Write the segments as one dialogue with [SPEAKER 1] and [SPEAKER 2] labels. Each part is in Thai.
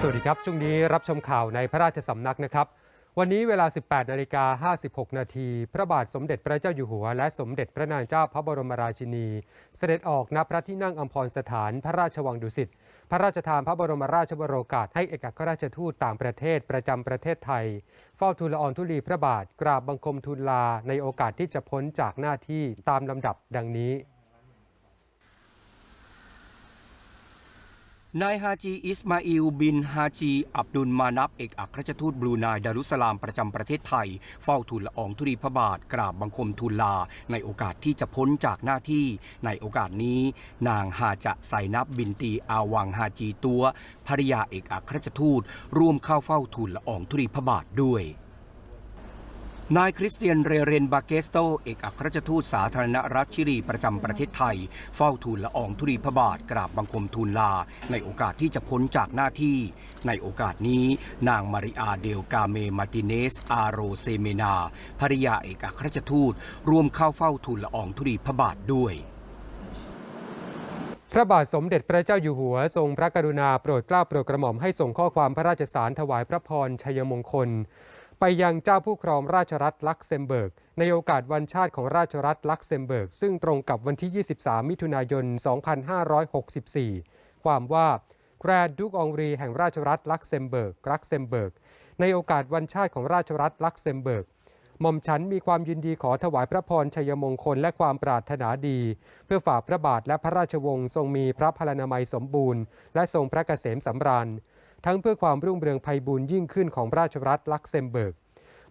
[SPEAKER 1] สวัสดีครับ ช่วงนี้รับชมข่าวในพระราชสำนักนะครับ วันนี้เวลา 18นาฬิกา56 นาทีพระบาทสมเด็จพระเจ้าอยู่หัว และสมเด็จพระนางเจ้าพระบรมราชินี เสด็จออกณพระที่นั่งอัมพรสถานพระราชวังดุสิตพระราชทานพระบรมราชวโรกาสให้เอกอัครราชทูตต่างประเทศประจำประเทศไทย เฝ้าทูลละอองธุลีพระบาทกราบบังคมทูลลาในโอกาสที่จะพ้นจากหน้าที่ตามลำดับดังนี้
[SPEAKER 2] นายฮาจีอิสมาอิลบินฮาจีอับดุลมานับเอกอัครราชทูตบรูไนดารุสลามประจำประเทศไทย เฝ้าทูลละอองธุลีพระบาท กราบบังคมทูลลา ในโอกาสที่จะพ้นจากหน้าที่ ในโอกาสนี้ นางฮาจะไซนับบินตีอาวังฮาจีตัวภริยาเอกอัครราชทูตร่วมเข้าเฝ้าทูลละอองธุลีพระบาทด้วย นายคริสเตียนเรเรนบาเกสโต เอกอัครราชทูตสาธารณรัฐชิลีประจำประเทศไทย เฝ้าทูลละอองธุลีพระบาทกราบบังคมทูลลา ในโอกาสที่จะพ้นจากหน้าที่ ในโอกาสนี้ นางมาริอาเดลกาเมมาติเนส อาโรเซเมนาภริยาเอกอัครราชทูตร่วมเข้าเฝ้าทูลละอองธุลีพระบาทด้วย
[SPEAKER 1] พระบาทสมเด็จพระเจ้าอยู่หัวทรงพระกรุณาโปรดเกล้าโปรดกระหม่อมให้ส่งข้อความพระราชสารถวายพระพรชัยมงคล ไปยังเจ้าผู้ครองราชรัฐลักเซมเบิร์ก ในโอกาสวันชาติของราชรัฐลักเซมเบิร์ก ซึ่งตรงกับวันที่ 23 มิถุนายน 2564 ความว่าแกรดดุกองรีแห่งราชรัฐลักเซมเบิร์กลักเซมเบิร์ก ในโอกาสวันชาติของราชรัฐลักเซมเบิร์กหม่อมฉันมีความยินดีขอถวายพระพรชัยมงคลและความปรารถนาดี เพื่อฝ่ากพระบาทและพระราชวงศ์ทรงมีพระพลานามัยสมบูรณ์ และทรงพระเกษมสำราญ ทั้งเพื่อความรุ่งเรืองไพบูรยิ่งขึ้นของราชรัฐลักเซมเบิร์ก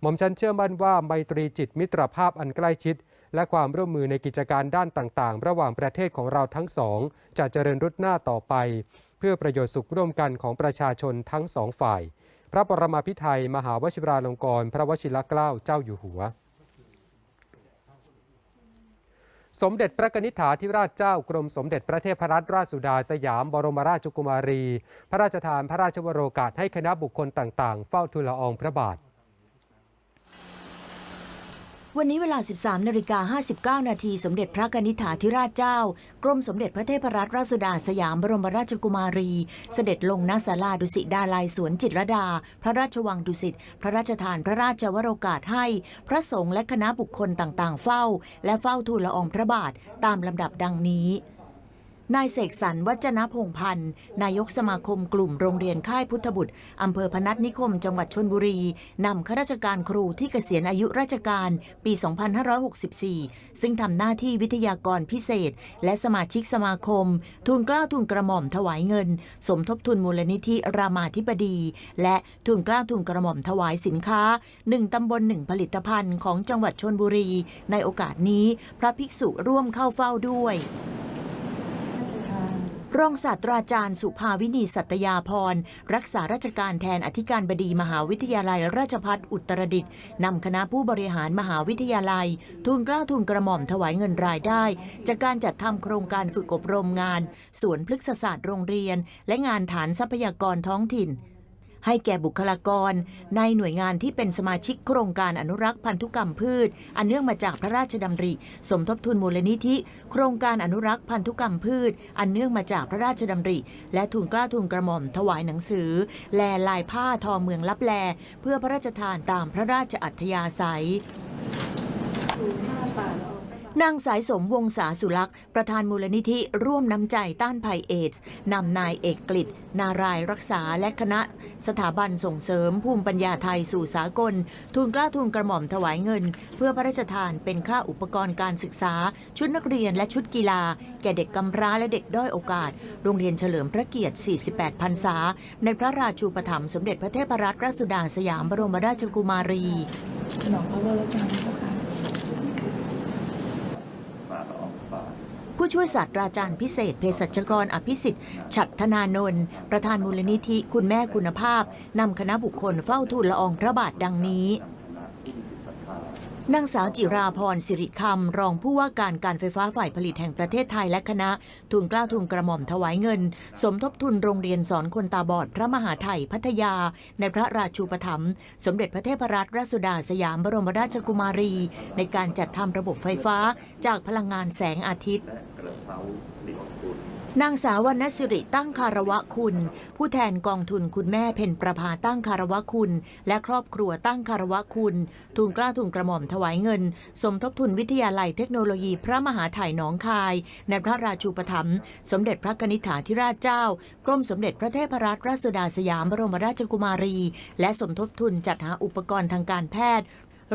[SPEAKER 1] หม่อมฉันเชื่อมั่นว่าไมตรีจิตมิตรภาพอันใกล้ชิด และความร่วมมือในกิจการด้านต่างๆ ระหว่างประเทศของเราทั้งสอง จะเจริญรุดหน้าต่อไป เพื่อประโยชน์สุขร่วมกันของประชาชนทั้งสองฝ่าย พระปรมาภิไธยมหาวชิราลงกรณ์พระวชิรเกล้าเจ้าอยู่หัว สมเด็จพระนิษฐาธิราชเจ้ากรมสมเด็จพระเทพรัตนราชสุดาสยามบรมราชกุมารี พระราชทานพระราชวโรกาสให้คณะบุคคลต่างๆ เฝ้าทูลละอองพระบาท
[SPEAKER 3] วันนี้เวลา 13นาฬิกา59 นาที สมเด็จพระกนิษฐาธิราชเจ้า กรมสมเด็จพระเทพรัตนราชสุดาสยามบรมราชกุมารี เสด็จลงณศาลาดุสิตดาลายสวนจิตรดา พระราชวังดุสิต พระราชทานพระราชวโรกาสให้ พระสงฆ์และคณะบุคคลต่างๆ เฝ้า และเฝ้าทูลละอองพระบาทตามลำดับดังนี้ นายเสกสรรวัจนพงพันธ์นายกสมาคมกลุ่มโรงเรียนค่ายพุทธบุตรอำเภอพนัสนิคม จังหวัดชนบุรี นำข้าราชการครูที่เกษียณอายุราชการปี 2564 ซึ่งทำหน้าที่วิทยากรพิเศษ และสมาชิกสมาคมทูลเกล้าทูลกระหม่อมถวายเงิน สมทบทุนมูลนิธิรามาธิบดี และทูลเกล้าทูลกระหม่อมถวายสินค้า1ตำบลหนึ่งผลิตภัณฑ์ของจังหวัดชนบุรี ในโอกาสนี้พระภิกษุร่วมเข้าเฝ้าด้วย รองศาสตราจารย์สุภาวินีสัตยาพร รักษาราชการแทนอธิการบดีมหาวิทยาลัย ราชพัฒอุตรดิตถ์นำคณะผู้บริหารมหาวิทยาลัยทูลกล้าทุนกระหม่อมถวายเงินรายได้ จากการจัดทำโครงการฝึกอบรมงาน สวนพฤกษศาสตร์โรงเรียน และงานฐานทรัพยากรท้องถิ่น ให้แก่บุคลากร ในหน่วยงานที่เป็นสมาชิกโครงการอนุรักษ์พันธุกรรมพืช อันเนื่องมาจากพระราชดำริ สมทบทุนมูลนิธิ โครงการอนุรักษ์พันธุกรรมพืช อันเนื่องมาจากพระราชดำริ และทุนกล้าทุนกระหม่อมถวายหนังสือ แลลายผ้าทอเมืองลับแล เพื่อพระราชทานตามพระราชอัธยาศัย นางสายสมวงศาสุลักษ์ประธานมูลนิธิร่วมน้ำใจต้านภัยเอดส์นำนายเอกกฤษนารายรักษาและคณะ สถาบันส่งเสริมภูมิปัญญาไทยสู่สากลทูลเกล้าทูลกระหม่อมถวายเงิน เพื่อพระราชทานเป็นค่าอุปกรณ์การศึกษา ชุดนักเรียนและชุดกีฬา แก่เด็กกำพร้าและเด็กด้อยโอกาส โรงเรียนเฉลิมพระเกียรติ 48 พรรษา ในพระราชูปถัมภ์สมเด็จพระเทพรัตนราชสุดาสยามบรมราชกุมารี
[SPEAKER 4] หนองพระวรจ้าค่ะ
[SPEAKER 3] ผู้ช่วยศาสตราจารย์พิเศษเภสัชกรอภิสิทธิ์ฉัตรธนานนท์ประธานมูลนิธิคุณแม่คุณภาพนำคณะบุคคลเฝ้าทูลละอองพระบาทดังนี้ นางสาวจิราพรสิริคำ รองผู้ว่าการการไฟฟ้าฝ่ายผลิตแห่งประเทศไทยและคณะทุนกล้าทุนกระหม่อมถวายเงิน สมทบทุนโรงเรียนสอนคนตาบอดพระมหาไทยพัทยา ในพระราชูปถัมภ์สมเด็จพระเทพรัตนราชสุดาสยามบรมราชกุมารี ในการจัดทำระบบไฟฟ้าจากพลังงานแสงอาทิตย์
[SPEAKER 5] นา
[SPEAKER 3] งสาววรรณสิริตั้งคารวะคุณ ผู้แทนกองทุนคุณแม่เพ็ญประภาตั้งคารวะคุณ และครอบครัวตั้งคารวะคุณทูลเกล้าทูลกระหม่อมถวายเงิน สมทบทุนวิทยาลัยเทคโนโลยีพระมหาไถ่หนองคาย ในพระราชูปถัมภ์สมเด็จพระกนิษฐาธิราชเจ้ากรมสมเด็จพระเทพรัตนราชสุดาสยามบรมราชกุมารี และสมทบทุนจัดหาอุปกรณ์ทางการแพทย์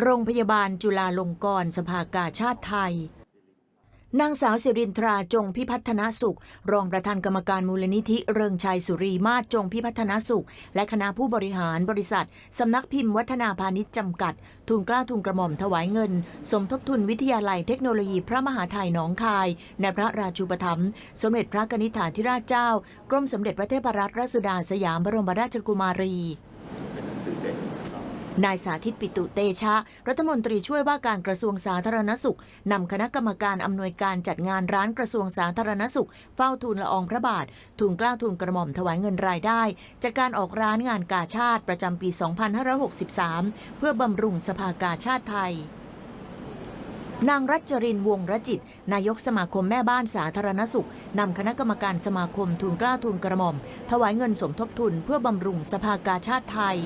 [SPEAKER 3] โรงพยาบาลจุฬาลงกรณ์สภากาชาติไทย นางสาวสิรินทราจงพิพัฒนสุข รองประธานกรรมการมูลนิธิเริงชัยสุรีมาศจงพิพัฒนสุข และคณะผู้บริหารบริษัท สำนักพิมพ์วัฒนาพาณิชย์จำกัด ทุนกล้าทุนกระหม่อมถวายเงิน สมทบทุนวิทยาลัยเทคโนโลยีพระมหาไทยหนองคาย ในพระราชูปถัมภ์สมเด็จพระกนิษฐาธิราชเจ้า กรมสมเด็จพระเทพรัตนราชสุดาสยามบรมราชกุมารี นายสาธิตปิตุเตชะ รัฐมนตรีช่วยว่าการกระทรวงสาธารณสุข นำคณะกรรมการอำนวยการจัดงานร้านกระทรวงสาธารณสุข เฝ้าทูลละอองพระบาท ทูลกล้าทูลกระหม่อมถวายเงินรายได้ จากการออกร้านงานกาชาติประจำปี 2563 เพื่อบำรุงสภากาชาติไทยนางรัชจรินวงรจิต นายกสมาคมแม่บ้านสาธารณสุข นำคณะกรรมการสมาคมทูลกล้าทูลกระหม่อม ถวายเงินสมทบทุนเพื่อบำรุงสภากาชาติไทย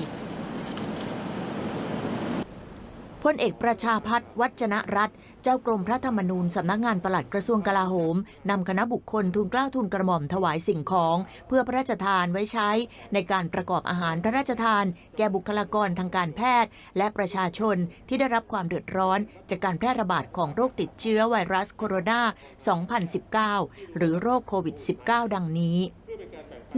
[SPEAKER 3] พลเอกประชาพัฒน์วัจนรัตน์เจ้ากรมพระธรรมนูญสำนักงานปลัดกระทรวงกลาโหมนำคณะบุคคลทูลเกล้าทูลกระหม่อมถวายสิ่งของ เพื่อพระราชทานไว้ใช้ ในการประกอบอาหารพระราชทาน แก่บุคลากรทางการแพทย์ และประชาชนที่ได้รับความเดือดร้อน จากการแพร่ระบาดของโรคติดเชื้อไวรัสโคโรนา 2019 หรือโรคโควิด -19 ดังนี้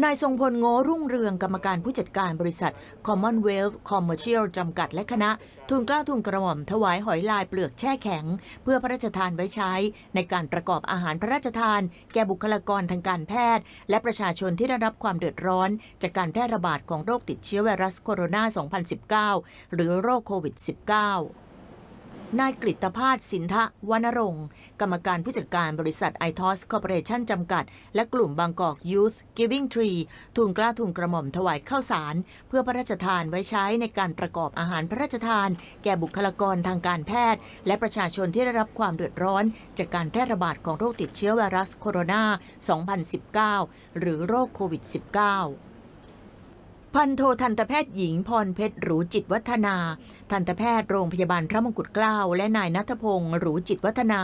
[SPEAKER 3] นายทรงพลโง่รุ่งเรืองกรรมการผู้จัดการบริษัท Commonwealth Commercial จำกัดและคณะทูลกล้าทูลกระหม่อมถวายหอยลายเปลือกแช่แข็ง เพื่อพระราชทานไว้ใช้ ในการประกอบอาหารพระราชทาน แก่บุคลากรทางการแพทย์ และประชาชนที่ได้รับความเดือดร้อน จากการแพร่ระบาดของโรคติดเชื้อไวรัสโคโรนา 2019 หรือโรคโควิด -19 นายกฤตภาสสินทะวนรงค์ กรรมการผู้จัดการบริษัทไอทอสคอร์ปอเรชั่นจำกัด และกลุ่มบางกอก Youth Giving Tree ทูลกล้าทูลกระหม่อมถวายข้าวสาร เพื่อพระราชทานไว้ใช้ในการประกอบอาหารพระราชทาน แก่บุคลากรทางการแพทย์ และประชาชนที่ได้รับความเดือดร้อน จากการแพร่ระบาดของโรคติดเชื้อไวรัสโคโรนา 2019 หรือโรคโควิด -19 พันโททันตแพทย์หญิงพรเพชรหรูจิตวัฒนา ทันตแพทย์โรงพยาบาลพระมงกุฎเกล้าและนายนัทพงศ์หรูจิตวัฒนา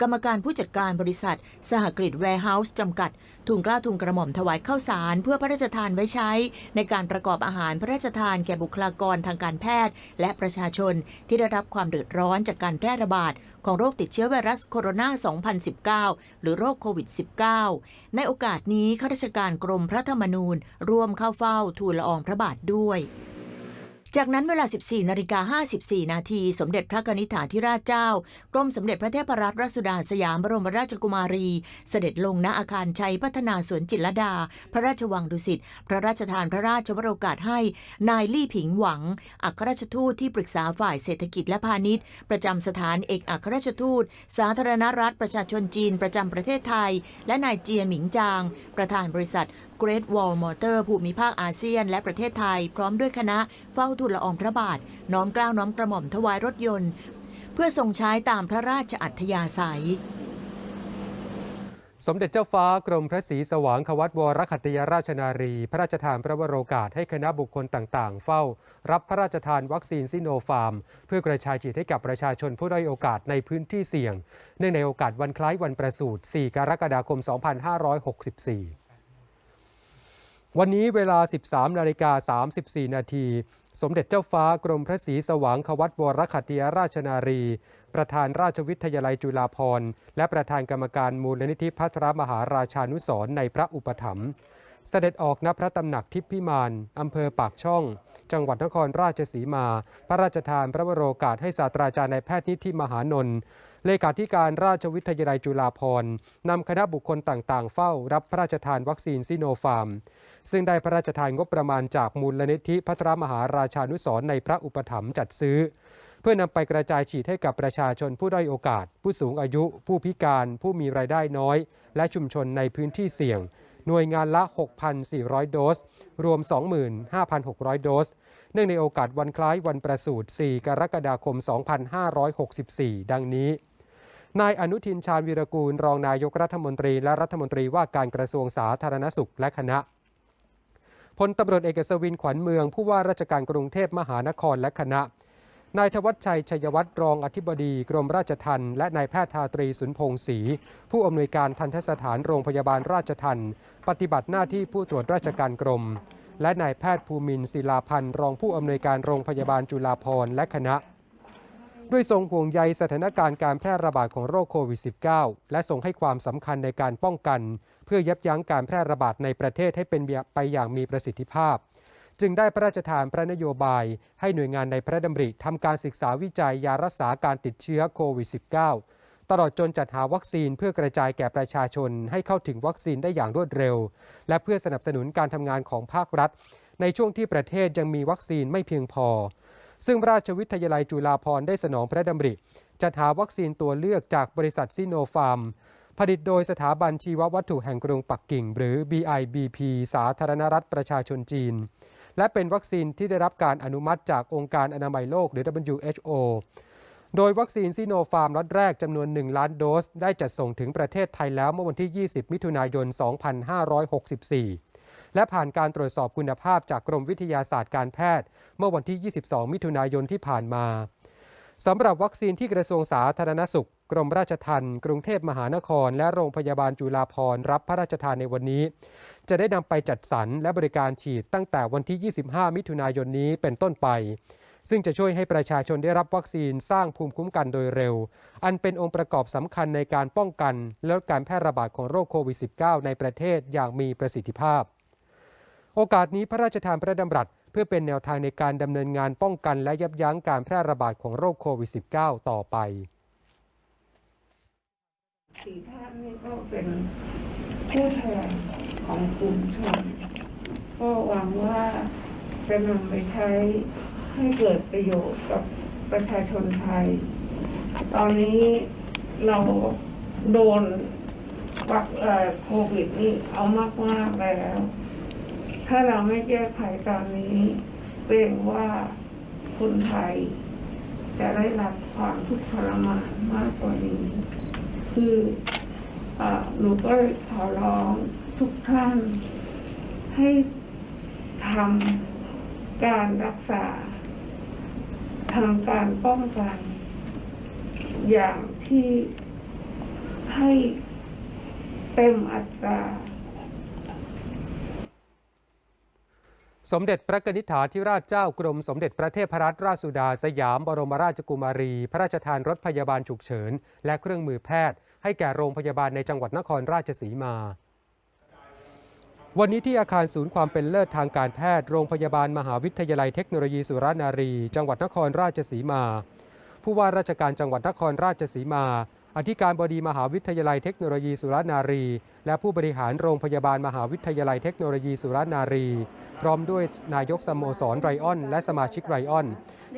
[SPEAKER 3] กรรมการผู้จัดการบริษัท สหกฤตแวร์เฮาส์จำกัด ทุนกล้าทุนกระหม่อมถวายข้าวสาร เพื่อพระราชทานไว้ใช้ ในการประกอบอาหารพระราชทานแก่บุคลากรทางการแพทย์ และประชาชนที่ได้รับความเดือดร้อนจากการแพร่ระบาดของโรคติดเชื้อไวรัสโคโรนา 2019 หรือโรคโควิด -19 ในโอกาสนี้ข้าราชการกรมพระธรรมนูญ ร่วมเข้าเฝ้าทูลละอองพระบาทด้วย จากนั้นเวลา 14นาฬิกา54 นาทีสมเด็จพระนิษฐาธิราชเจ้า กรมสมเด็จพระเทพรัตนราชสุดาสยามบรมราชกุมารี เสด็จลงณอาคารชัยพัฒนาสวนจิตรลดา พระราชวังดุสิต พระราชทานพระราชวโรกาสให้ นายลี่ผิงหวัง อัครราชทูตที่ปรึกษาฝ่ายเศรษฐกิจและพาณิชย์ ประจำสถานเอกอัครราชทูต สาธารณรัฐประชาชนจีนประจำประเทศไทย และนายเจียหมิงจาง ประธานบริษัท Great Wall Motor ภูมิภาคอาเซียน และประเทศไทย พร้อมด้วยคณะเฝ้าทูลละอองพระบาท น้อมเกล้าน้อมกระหม่อมถวายรถยนต์ เพื่อทรงใช้ตามพระราชอัธยาศัย
[SPEAKER 1] สมเด็จเจ้าฟ้ากรมพระศรีสว่างควัตวรคัตยราชนารี พระราชทานพระวโรกาสให้คณะบุคคลต่างๆ เฝ้า รับพระราชทานวัคซีนซิโนฟาร์ม เพื่อกระจายฉีดให้กับประชาชนผู้ด้อยโอกาสในพื้นที่เสี่ยง เนื่องในโอกาสวันคล้ายวันประสูติ 4 กรกฎาคม 2564 วันนี้เวลา 13 นาฬิกา 34 นาที สมเด็จเจ้าฟ้ากรมพระศรีสว่างควัตวรคัตยราชนารี ประธานราชวิทยาลัยจุฬาภรณ์ และประธานกรรมการมูลนิธิพัทรมหาราชานุสรในพระอุปถัมภ์เสด็จออกณพระตำหนักทิพย์พิมาน อำเภอปากช่อง จังหวัดนครราชสีมา พระราชทานพระวโรกาสให้ศาสตราจารย์นายแพทย์นิธิมหานนท์เลขาธิการราชวิทยาลัยจุฬาภรณ์นำคณะบุคคลต่างๆ เฝ้ารับพระราชทานวัคซีนซิโนฟาร์ม ซึ่งได้พระราชทานงบประมาณจากมูลนิธิพัทรมหาราชานุสรในพระอุปถัมภ์จัดซื้อ เพื่อนำไปกระจายฉีดให้กับประชาชนผู้ด้อยโอกาส ผู้สูงอายุ ผู้พิการ ผู้มีรายได้น้อย และชุมชนในพื้นที่เสี่ยง หน่วยงานละ 6,400 โดส รวม 25,600 โดส เนื่องในโอกาสวันคล้ายวันประสูติ 4 กรกฎาคม 2564 ดังนี้นายอนุทินชาญวีรกูล รองนายกรัฐมนตรีและรัฐมนตรีว่าการกระทรวงสาธารณสุขและคณะ พลตำรวจเอกอัศวินขวัญเมือง ผู้ว่าราชการกรุงเทพมหานครและคณะ นายธวัชชัยชัยวัฒน์รองอธิบดีกรมราชทัณฑ์และนายแพทย์ทาตรีสุนพงศ์ศรีผู้อำนวยการทันทสถานโรงพยาบาลราชทัณฑ์ปฏิบัติหน้าที่ผู้ตรวจราชการกรม และนายแพทย์ภูมินศิลาพันธ์รองผู้อำนวยการโรงพยาบาลจุฬาภรณ์และคณะด้วยทรงห่วงใยสถานการณ์การแพร่ระบาดของโรคโควิด -19 และทรงให้ความสำคัญในการป้องกัน เพื่อยับยั้งการแพร่ระบาดในประเทศให้เป็นไปอย่างมีประสิทธิภาพ จึงได้พระราชทานพระนโยบาย ให้หน่วยงานในพระดำริทำการศึกษาวิจัยยารักษาการติดเชื้อโควิด -19 ตลอดจนจัดหาวัคซีนเพื่อกระจายแก่ประชาชนให้เข้าถึงวัคซีนได้อย่างรวดเร็ว และเพื่อสนับสนุนการทำงานของภาครัฐ ในช่วงที่ประเทศยังมีวัคซีนไม่เพียงพอซึ่งราชวิทยาลัยจุฬาภรณ์ได้สนองพระดำริจัดหาวัคซีนตัวเลือกจากบริษัทซิโนฟาร์ม ผลิตโดยสถาบันชีววัตถุแห่งกรุงปักกิ่ง หรือ BIBP สาธารณรัฐประชาชนจีน และเป็นวัคซีนที่ได้รับการอนุมัติจากองค์การอนามัยโลกหรือ WHO โดยวัคซีนซิโนฟาร์มล็อตแรกจำนวน 1 ล้านโดส ได้จัดส่งถึงประเทศไทยแล้วเมื่อวันที่ 20 มิถุนายน 2564 และผ่านการตรวจสอบคุณภาพจากกรมวิทยาศาสตร์การแพทย์ เมื่อวันที่ 22 มิถุนายนที่ผ่านมา สำหรับวัคซีนที่กระทรวงสาธารณสุข กรมราชทัณฑ์กรุงเทพมหานคร และโรงพยาบาลจุฬาภรรับพระราชทานในวันนี้ จะได้นำไปจัดสรรและบริการฉีดตั้งแต่วันที่ 25 มิถุนายนนี้เป็นต้นไป ซึ่งจะช่วยให้ประชาชนได้รับวัคซีนสร้างภูมิคุ้มกันโดยเร็ว อันเป็นองค์ประกอบสำคัญในการป้องกันและลดการแพร่ระบาดของโรคโควิด -19 ในประเทศอย่างมีประสิทธิภาพ โอกาสนี้พระราชทานพระดำรัส พื่อเป็นแนวทางในการดำเนินงานป้องกันและยับยั้งการแพร่ระบาดของโรคโควิด -19 ต่อไป
[SPEAKER 4] สี่ท่านนี่ก็เป็นผู้แทนของกลุ่มชนก็หวังว่าจะนำไปใช้ให้เกิดประโยชน์กับประชาชนไทย ตอนนี้เราโดนวัคโควิดนี่เอามากๆแล้ว ถ้าเราไม่แก้ไขตอนนี้เกรงว่าคนไทย จะได้รับความทุกข์ทรมานมากกว่านี้ คืออหนูก็ขอร้องทุกท่าน ให้ทำการรักษาทำการป้องกัน อย่างที่ให้เต็มอัตรา
[SPEAKER 1] สมเด็จพระนิษฐาธิราชเจ้ากรมสมเด็จพระเทพรัตนราชสุดาสยามบรมราชกุมารี พระราชทานรถพยาบาลฉุกเฉิน และเครื่องมือแพทย์ ให้แก่โรงพยาบาลในจังหวัดนครราชสีมา วันนี้ที่อาคารศูนย์ความเป็นเลิศทางการแพทย์ โรงพยาบาลมหาวิทยาลัยเทคโนโลยีสุรนารี จังหวัดนครราชสีมา ผู้ว่าราชการจังหวัดนครราชสีมา อธิการบดีมหาวิทยาลัยเทคโนโลยีสุรนารี และผู้บริหารโรงพยาบาลมหาวิทยาลัยเทคโนโลยีสุรนารี พร้อมด้วยนายกสโมสรไรออน และสมาชิกไรออน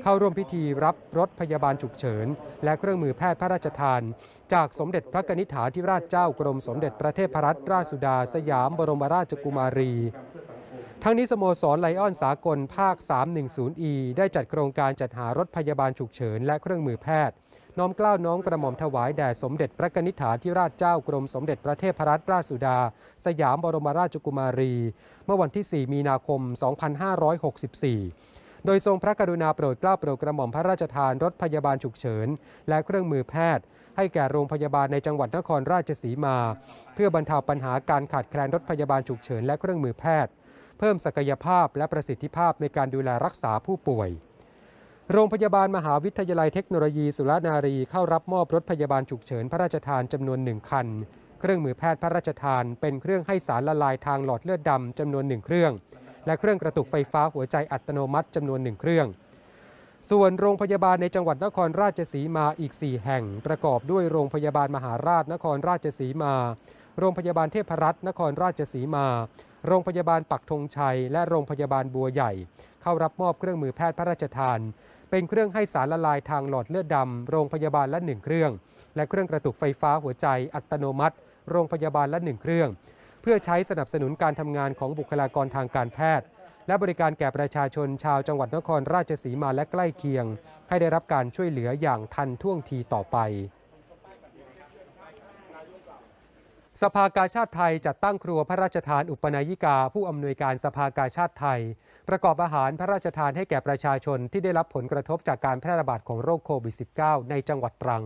[SPEAKER 1] เข้าร่วมพิธีรับรถพยาบาลฉุกเฉิน และเครื่องมือแพทย์พระราชทาน จากสมเด็จพระนิษฐาธิราชเจ้ากรมสมเด็จพระเทพรัตนราชสุดา สยามบรมราชกุมารีทั้งนี้สโมสรไลออนสากลภาค 310E ได้จัดโครงการจัดหารถพยาบาลฉุกเฉินและเครื่องมือแพทย์ น้อมเกล้าน้อมกระหม่อมถวายแด่สมเด็จพระนิษฐาธิราชเจ้ากรมสมเด็จพระเทพรัตนราชสุดา สยามบรมราชกุมารี เมื่อวันที่ 4 มีนาคม 2564 โดยทรงพระกรุณาโปรดเกล้าโปรดกระหม่อมพระราชทานรถพยาบาลฉุกเฉิน และเครื่องมือแพทย์ ให้แก่โรงพยาบาลในจังหวัดนครราชสีมา เพื่อบรรเทาปัญหาการขาดแคลนรถพยาบาลฉุกเฉินและเครื่องมือแพทย์ เพิ่มศักยภาพและประสิทธิภาพในการดูแลรักษาผู้ป่วย โรงพยาบาลมหาวิทยาลัยเทคโนโลยีสุรนารีเข้ารับมอบรถพยาบาลฉุกเฉินพระราชทานจำนวนหนึ่งคัน เครื่องมือแพทย์พระราชทาน เป็นเครื่องให้สารละลายทางหลอดเลือดดำจำนวนหนึ่งเครื่อง และเครื่องกระตุกไฟฟ้าหัวใจอัตโนมัติจำนวนหนึ่งเครื่อง ส่วนโรงพยาบาลในจังหวัดนครราชสีมาอีก 4 แห่ง ประกอบด้วยโรงพยาบาลมหาราชนครราชสีมา โรงพยาบาลเทพรัตน์นครราชสีมา โรงพยาบาลปักธงชัย และโรงพยาบาลบัวใหญ่ เข้ารับมอบเครื่องมือแพทย์พระราชทาน เป็นเครื่องให้สารละลายทางหลอดเลือดดำ โรงพยาบาลละหนึ่งเครื่อง และเครื่องกระตุกไฟฟ้าหัวใจอัตโนมัติ โรงพยาบาลละหนึ่งเครื่อง เพื่อใช้สนับสนุนการทำงานของบุคลากรทางการแพทย์ และบริการแก่ประชาชนชาวจังหวัดนครราชสีมาและใกล้เคียง ให้ได้รับการช่วยเหลืออย่างทันท่วงทีต่อไป สภากาชาติไทยจัดตั้งครัวพระราชทานอุปนายิกา ผู้อำนวยการสภากาชาติไทย ประกอบอาหารพระราชทานให้แก่ประชาชนที่ได้รับผลกระทบจากการแพร่ระบาดของโรคโควิด -19 ในจังหวัดตรัง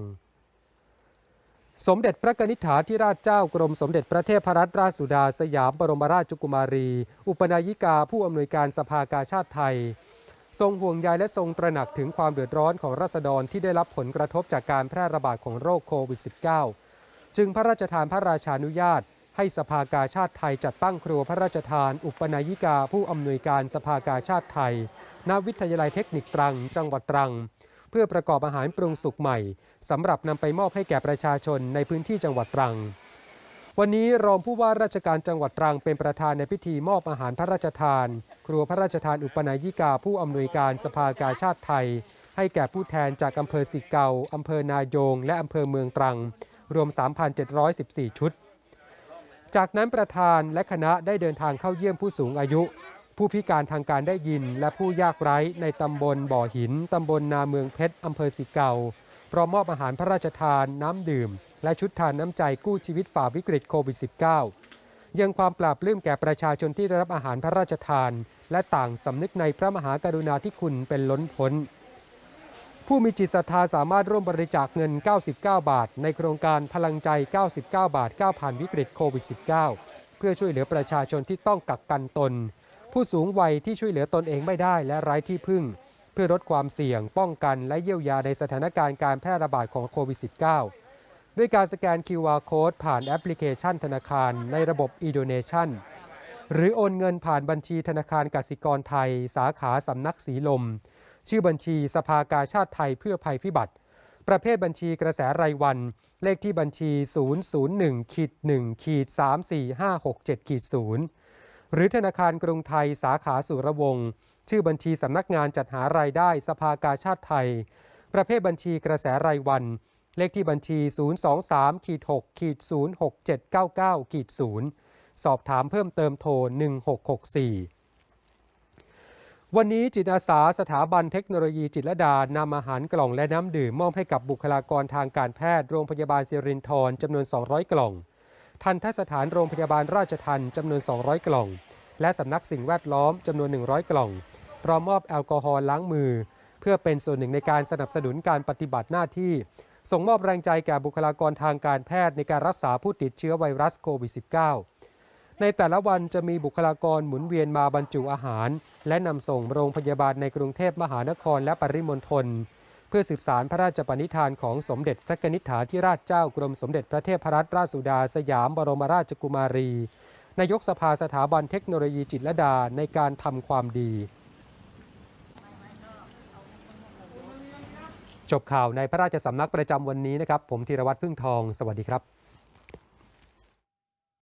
[SPEAKER 1] สมเด็จพระนิษฐาธิราชเจ้ากรมสมเด็จพระเทพรัตนราชสุดาสยามบรมราชกุมารี อุปนายิกา ผู้อำนวยการสภากาชาติไทย ทรงห่วงใยและทรงตระหนักถึงความเดือดร้อนของราษฎรที่ได้รับผลกระทบจากการแพร่ระบาดของโรคโควิด -19 จึงพระราชทานพระราชานุญาต ให้สภากาชาติไทยจัดตั้งครัวพระราชทาน อุปนายิกาผู้อำนวยการสภากาชาติไทย ณ วิทยาลัยเทคนิคตรัง จังหวัดตรัง เพื่อประกอบอาหารปรุงสุกใหม่สำหรับนำไปมอบให้แก่ประชาชนในพื้นที่จังหวัดตรัง วันนี้รองผู้ว่าราชการจังหวัดตรังเป็นประธานในพิธีมอบอาหารพระราชทาน ครัวพระราชทานอุปนายิกาผู้อำนวยการสภากาชาติไทย ให้แก่ผู้แทนจากอำเภอสิเกาอำเภอนายง และอำเภอเมืองตรัง รวม 3,714 ชุด จากนั้นประธานและคณะได้เดินทางเข้าเยี่ยมผู้สูงอายุ ผู้พิการทางการได้ยินและผู้ยากไร้ในตำบลบ่อหิน ตำบลนาเมืองเพชรอำเภอสิเกาพร้อมมอบอาหารพระราชทานน้ำดื่ม และชุดทานน้ำใจกู้ชีวิตฝ่าวิกฤตโควิด -19 ยังความปราบปลื้มแก่ประชาชนที่ได้รับอาหารพระราชทาน และต่างสำนึกในพระมหากรุณาธิคุณเป็นล้นพ้น ผู้มีจิตศรัทธาสามารถร่วมบริจาคเงิน 99 บาท ในโครงการพลังใจ 99 บาท9ผ่านวิกฤตโควิด -19 เพื่อช่วยเหลือประชาชนที่ต้องกักกันตน ผู้สูงวัยที่ช่วยเหลือตนเองไม่ได้และไร้ที่พึ่ง เพื่อลดความเสี่ยง ป้องกันและเยียวยาในสถานการณ์การแพร่ระบาดของโควิด -19 ด้วยการสแกน QR Code ผ่านแอปพลิเคชันธนาคารในระบบ e d o n a t i o n หรือโอนเงินผ่านบัญชีธนาคารกสิกรไทย สาขาสำนักสีลม ชื่อบัญชีสภากาชาติไทยเพื่อภัยพิบัติ ประเภทบัญชีกระแสรายวัน เลขที่บัญชี 001ขีด1ขีด34567ขีด0หรือธนาคารกรุงไทยสาขาสุรวงศ์ชื่อบัญชีสำนักงานจัดหารายได้สภากาชาติไทย ประเภทบัญชีกระแสรายวัน เลขที่บัญชี 023ขีด6ขีด06799ขีด0สอบถามเพิ่มเติมโทร1664 วันนี้จิตอาสาสถาบันเทคโนโลยีจิตรดานำอาหารกล่องและน้ำดื่มมอบให้กับบุคลากรทางการแพทย์โรงพยาบาลสิรินธรจำนวน 200 กล่อง ทันทสถานโรงพยาบาลราชทันจำนวน 200 กล่อง และสำนักสิ่งแวดล้อมจำนวน 100 กล่อง พร้อมมอบแอลกอฮอล์ล้างมือ เพื่อเป็นส่วนหนึ่งในการสนับสนุนการปฏิบัติหน้าที่ ส่งมอบแรงใจแก่บุคลากรทางการแพทย์ในการรักษาผู้ติดเชื้อไวรัสโควิด -19 ในแต่ละวันจะมีบุคลากรหมุนเวียนมาบรรจุอาหาร และนำส่งโรงพยาบาลในกรุงเทพมหานครและปริมณฑลเพื่อสืบสารพระราชปณิธานของสมเด็จพระนิษฐาธิราชเจ้ากรมสมเด็จพระเทพรัตนราชสุดาสยามบรมราชกุมารี นายกสภาสถาบันเทคโนโลยีจิตรดาในการทำความดี จบข่าวในพระราชสำนักประจำวันนี้นะครับ ผมธีรวัตรพึ่งทอง สวัสดีครับ